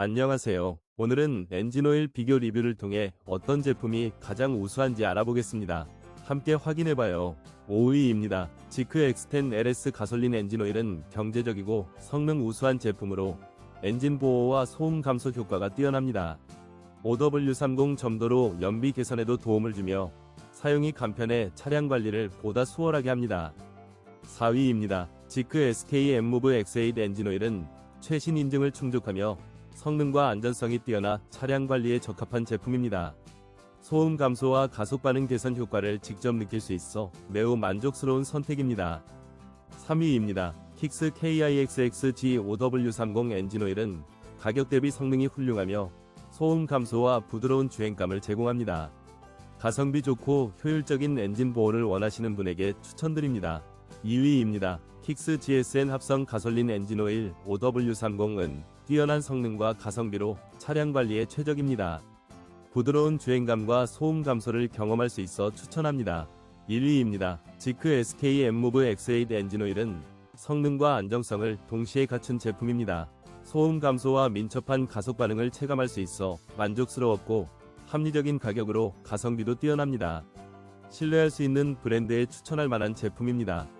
안녕하세요. 오늘은 엔진오일 비교 리뷰를 통해 어떤 제품이 가장 우수한지 알아보겠습니다. 함께 확인해봐요. 5위입니다. 지크 X10 LS 가솔린 엔진오일은 경제적이고 성능 우수한 제품으로 엔진 보호와 소음 감소 효과가 뛰어납니다. OW30 점도로 연비 개선에도 도움을 주며 사용이 간편해 차량 관리를 보다 수월하게 합니다. 4위입니다. 지크 SK Move X8 엔진오일은 최신 인증을 충족하며 성능과 안전성이 뛰어나 차량 관리에 적합한 제품입니다. 소음 감소와 가속 반응 개선 효과를 직접 느낄 수 있어 매우 만족스러운 선택입니다. 3위입니다. 킥스 KIXX G5W30 엔진오일은 가격 대비 성능이 훌륭하며 소음 감소와 부드러운 주행감을 제공합니다. 가성비 좋고 효율적인 엔진 보호를 원하시는 분에게 추천드립니다. 2위입니다. 킥스 GSN 합성 가솔린 엔진오일 5W30은 뛰어난 성능과 가성비로 차량 관리에 최적입니다. 부드러운 주행감과 소음 감소를 경험할 수 있어 추천합니다. 1위입니다. 지크 SK Move X8 엔진오일은 성능과 안정성을 동시에 갖춘 제품입니다. 소음 감소와 민첩한 가속 반응을 체감할 수 있어 만족스러웠고 합리적인 가격으로 가성비도 뛰어납니다. 신뢰할 수 있는 브랜드에 추천할 만한 제품입니다.